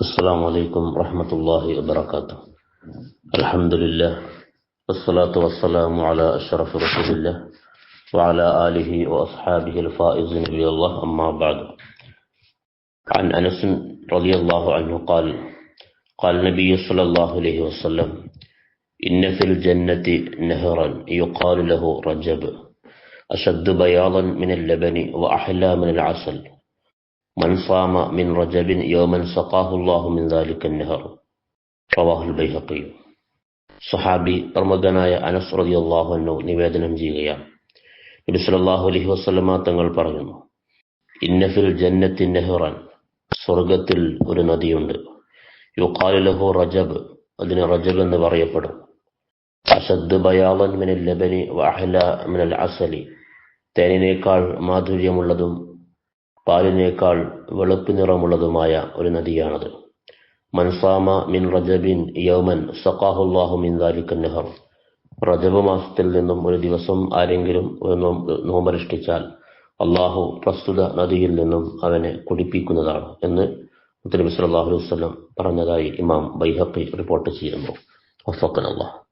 السلام عليكم ورحمة الله وبركاته. الحمد لله والصلاة والسلام على أشرف رسول الله وعلى آله وأصحابه الفائزين بي الله. أما بعد عن أنس رضي الله عنه قال قال النبي صلى الله عليه وسلم إن في الجنة نهرا يقال له رجب أشد بياضا من اللبن وأحلى من العسل. മൻഫാമ മിൻ റജബിൻ യോമൻ സഖാഹുല്ലാഹു മിൻ ദാലിക്കൻ നെഹർ റവാഹുൽ ബൈഹക്കി സഹാബി പ്രമുഖനായ അനസ് റളിയല്ലാഹു അൻഹു നിവേദനം ചെയ്യുകയാണ്. നബി സല്ലല്ലാഹു അലൈഹി വസല്ലമ തങ്ങൾ പറയുന്നു ഇന്ന ഫിൽ ജന്നത്തി നെഹ്റാൻ സ്വർഗത്തിൽ ഒരു നദിയുണ്ട്. യുഖാലു ലഹു റജബ് അതിന് റജബ് എന്ന് പറയപ്പെടും. അസദ് ബയാളൻ മിനൽ ലബനി വഹല മിനൽ അസലി തേനിനേക്കാൾ മാധുര്യമുള്ളതും പാലിനേക്കാൾ വെളുപ്പ് നിറമുള്ളതുമായ ഒരു നദിയാണത്. മൻസാമ മിൻ റജബിൻ യൗമൻ സഖാഹുല്ലാഹു മിൻ ദാലിക നെഹർ. റജബ് മാസത്തിൽ നിന്നും ഒരു ദിവസം ആരെങ്കിലും ഒരു നോമ്പനുഷ്ഠിച്ചാൽ അള്ളാഹു പ്രസ്തുത നദിയിൽ നിന്നും അവനെ കുടിപ്പിക്കുന്നതാണ് എന്ന് മുത്തനബി സല്ലല്ലാഹു അലൈഹി വസല്ലം പറഞ്ഞതായി ഇമാം ബൈഹഖി റിപ്പോർട്ട് ചെയ്യുന്നു. അല്ലാഹ്